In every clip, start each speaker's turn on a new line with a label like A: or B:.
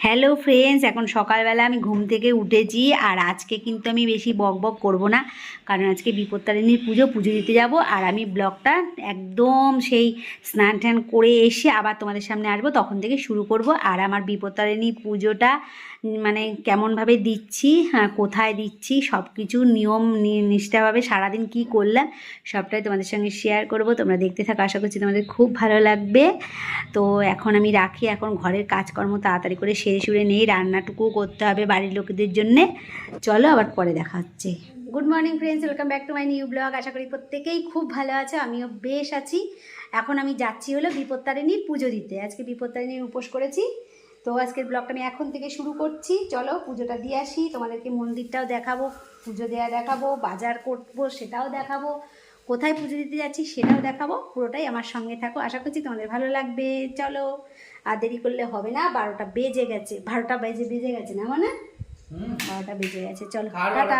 A: Hello friends এখন সকালবেলা আমি ঘুম থেকে উঠেছি আর আজকে কিন্তু আমি বেশি বক বক করব না, কারণ আজকে বিপত্তারিণীর পুজো পুজো দিতে যাব আর আমি ব্লগটা একদম সেই স্নান ট্যান করে এসে আবার তোমাদের সামনে আসব, তখন থেকে শুরু করব। আর আমার বিপত্তারিণী পুজোটা মানে কেমনভাবে দিচ্ছি হ্যাঁ, কোথায় দিচ্ছি সব কিছু নিয়ম নিষ্ঠাভাবে সারাদিন কি করলাম সবটাই তোমাদের সঙ্গে শেয়ার করব। তোমরা দেখতে থাকো আশা করছি তোমাদের খুব ভালো লাগবে। তো এখন আমি রাখি এখন ঘরের কাজকর্ম তাড়াতাড়ি করে সেরে সুরে নেই রান্নাটুকুও করতে হবে বাড়ির লোকেদের জন্যে। চলো আবার পরে দেখা হচ্ছে। Good morning friends welcome back to my new blog আশা করি প্রত্যেকেই খুব ভালো আছে আমিও বেশ আছি। এখন আমি যাচ্ছি হলো বিপত্তারিণীর পুজো দিতে। আজকে বিপত্তারিণীর উপোস করেছি। তো আজকের ব্লগটা আমি এখন থেকে শুরু করছি। চলো পুজোটা দিয়ে আসি। তোমাদেরকে মন্দিরটাও দেখাবো, পুজো দেওয়া দেখাবো, বাজার করব সেটাও দেখাবো, কোথায় পুজো দিতে যাচ্ছি সেটাও দেখাবো। পুরোটাই আমার সঙ্গে থাকো। আশা করছি তোমাদের ভালো লাগবে। চলো, আর দেরি করলে হবে না। বারোটা বেজে গেছে। বারোটা বেজে বেজে গেছে না মানে? বারোটা বেজে গেছে। চলো টাটা।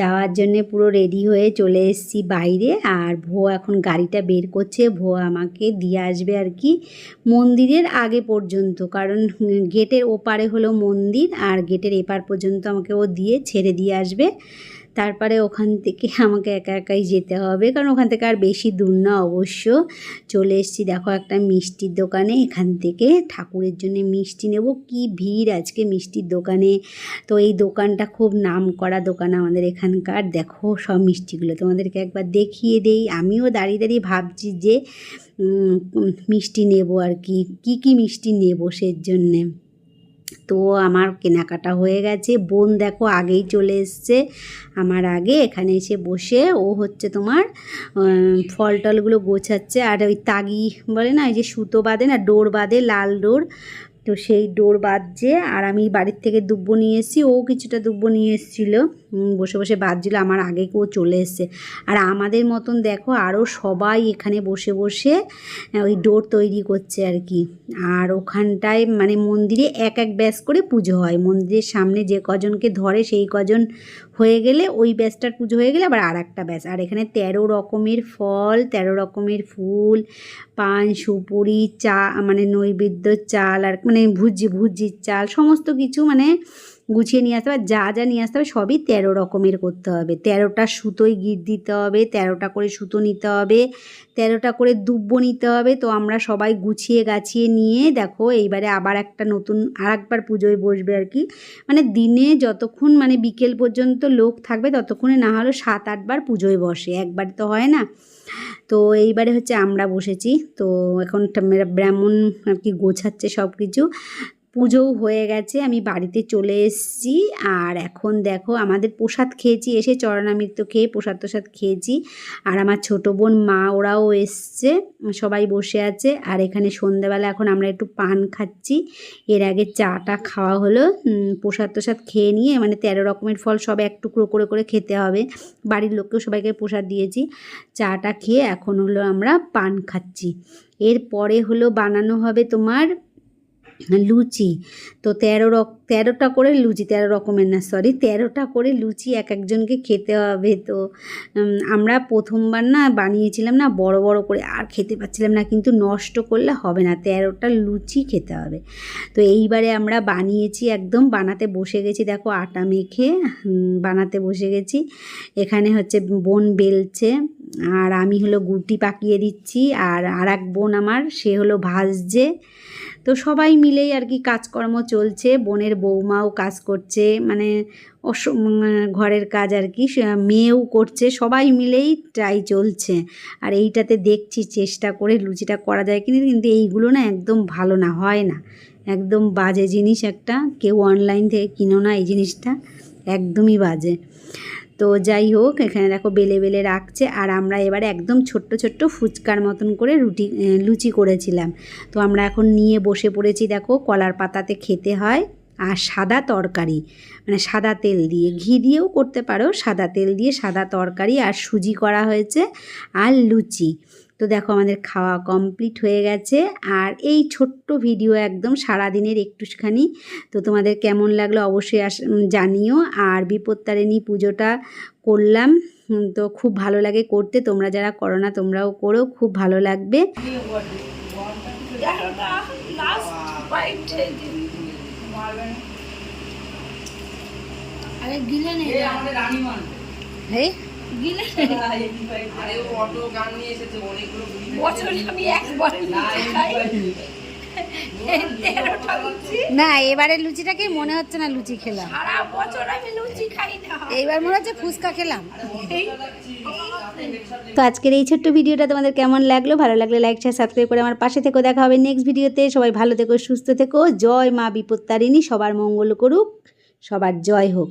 A: যাওয়ার জন্যে পুরো রেডি হয়ে চলে এসেছি বাইরে আর ভো এখন গাড়িটা বের করছে। ভো আমাকে দিয়ে আসবে আর কি মন্দিরের আগে পর্যন্ত কারণ গেটের ওপারে হলো মন্দির আর গেটের এপার পর্যন্ত আমাকে ও দিয়ে ছেড়ে দিয়ে আসবে। তারপরে ওখান থেকে আমাকে একা একাই যেতে হবে। কারণ ওখান থেকে আর বেশি দূর না অবশ্য। চলে এসেছি দেখো একটা মিষ্টির দোকানে। এখান থেকে ঠাকুরের জন্য মিষ্টি নেব। কি ভিড় আজকে মিষ্টির দোকানে। তো এই দোকানটা খুব নাম করা দোকান আমাদের এখানকার। দেখো সব মিষ্টিগুলো তোমাদেরকে একবার দেখিয়ে দেই। আমিও দাঁড়িয়ে দাঁড়িয়ে ভাবছি যে মিষ্টি নেব আর কি। কি কি মিষ্টি নেব সের জন্যে? তো আমার কেনাকাটা হয়ে গেছে। বোন দেখো আগেই চলে এসছে। আমার আগে এখানে এসে বসে ও হচ্ছে তোমার ফল টলগুলো গোছাচ্ছে। আর ওই তাগি বলে না ওই যে সুতো বাঁধে না, ডোর বাঁধে, লাল ডোর। তো সেই ডোর বাঁধছে আর আমি বাড়ির থেকে দুব্বো নিয়ে এসেছি। ও কিছুটা দুব্বো নিয়ে এসেছিল। বসে বসে বাঁধছিল আমার আগে কেউ চলে এসছে। আর আমাদের মতন দেখো আরও সবাই এখানে বসে বসে ওই ডোর তৈরি করছে আর কি। আর ওখানটায় মানে মন্দিরে এক এক ব্যাস করে পুজো হয়। মন্দিরের সামনে যে কজনকে ধরে সেই কজন হয়ে গেলে ওই ব্যাসটার পুজো হয়ে গেলে আবার আর একটা ব্যাস। আর এখানে তেরো রকমের ফল, তেরো রকমের ফুল, পান, সুপুরি, চা মানে নৈবেদ্য, চাল আর মানে ভুজি ভুজির চাল সমস্ত কিছু মানে গুছিয়ে নিয়ে আসতে হবে যা যা নিয়ে আসতে হবে সবই তেরো রকমের করতে হবে। তেরোটা সুতোয় গিট দিতে হবে, তেরোটা করে সুতো নিতে হবে, তেরোটা করে দুব্বো নিতে হবে। তো আমরা সবাই গুছিয়ে গাছিয়ে নিয়ে দেখো এইবারে আবার একটা নতুন আর একবার পুজোয় বসবে আর কি। মানে দিনে যতক্ষণ মানে বিকেল পর্যন্ত লোক থাকবে ততক্ষণে না হলেও সাত আটবার পুজোয় বসে, একবার তো হয় না। তো এইবারে হচ্ছে আমরা বসেছি। তো এখন ব্রাহ্মণ আর কি গোছাচ্ছে সব কিছু পুজোও হয়ে গেছে, আমি বাড়িতে চলে এসেছি। আর এখন দেখো, আমাদের প্রসাদ খেয়েছি, এসে চরণামৃত খেয়ে প্রসাদ প্রসাদ খেয়েছি। আর আমার ছোটো বোন মা, ওরাও এসছে, সবাই বসে আছে। আর এখানে সন্ধ্যাবেলা এখন আমরা একটু পান খাচ্ছি। এর আগে চাটা খাওয়া হলো প্রসাদ প্রসাদ খেয়ে নিয়ে মানে তেরো রকমের ফল সব এক টুকরো করে করে খেতে হবে। বাড়ির লোককেও সবাইকে প্রসাদ দিয়েছি। চাটা খেয়ে এখন হলো আমরা পান খাচ্ছি। এরপরে হলো বানানো হবে তোমার লুচি। তো তেরো রক, তেরোটা করে লুচি, তেরো রকমের না সরি তেরোটা করে লুচি এক একজনকে খেতে হবে। তো আমরা প্রথমবার না বানিয়েছিলাম না বড় বড় করে, আর খেতে পাচ্ছিলাম না, কিন্তু নষ্ট করলে হবে না, তেরোটা লুচি খেতে হবে। তো এইবারে আমরা বানিয়েছি একদম, বানাতে বসে গেছি, দেখো আটা মেখে বানাতে বসে গেছি। এখানে হচ্ছে বোন বেলছে, আর আমি হলো গুটি পাকিয়ে দিচ্ছি, আর আর এক বোন আমার, সে হলো ভাজছে। তো সবাই মিলেই আর কি কাজকর্ম চলছে, বোনের বৌমাও কাজ করছে মানে অস- ঘরের কাজ আর কি মেয়েও করছে, সবাই মিলেই ট্রাই চলছে। আর এইটাতে দেখছি চেষ্টা করে লুচিটা করা যায় কিন্তু কিন্তু এইগুলো না একদম ভালো না, হয় না। একদম বাজে জিনিস একটা, কেউ অনলাইন থেকে কিনো না এই জিনিসটা, একদমই বাজে। তো যাই হোক, এখানে দেখো বেলে বেলে রাখছে আর আমরা এবারে একদম ছোট্ট ছোট্ট ফুচকার মতন করে রুটি লুচি করেছিলাম। তো আমরা এখন নিয়ে বসে পড়েছি দেখো, কলার পাতাতে খেতে হয় আর সাদা তরকারি। মানে সাদা তেল দিয়ে, ঘি দিয়েও করতে পারো, সাদা তেল দিয়ে সাদা তরকারি আর সুজি করা হয়েছে আর লুচি। তো দেখো আমাদের খাওয়া কমপ্লিট হয়ে গেছে। আর এই ছোট্ট ভিডিও একদম সারাদিনের একটুখানি। তো তোমাদের কেমন লাগল অবশ্যই আস জানিও। আর বিপত্তারিণী পুজোটা করলাম। তো খুব ভালো লাগে করতে। তোমরা যারা করো না তোমরাও করো। খুব ভালো লাগবে।
B: আরে গিলে
C: এ আমাদের রানী মানবে
A: এই
B: গিলে
C: আরে ও অটো গান নিয়ে এসেছে অনেকগুলো
B: বছরে আমি একবার
C: না,
B: খাই
A: এবারে লুচিটাকে মনে হচ্ছে না লুচি খেলাম।
B: সারা বছর আমি লুচি খাই না।
A: এইবার মনে হচ্ছে ফুচকা খেলাম। তো আজকের এই ছোট্ট ভিডিওটা তোমাদের কেমন লাগল? ভালো লাগলে লাইক শেয়ার সাবস্ক্রাইব করে আমার পাশে থেকো। দেখা হবে নেক্সট ভিডিওতে। সবাই ভালো থেকো সুস্থ থেকো। জয় মা বিপত্তারিণী। সবার মঙ্গল করুক। সবার জয় হোক।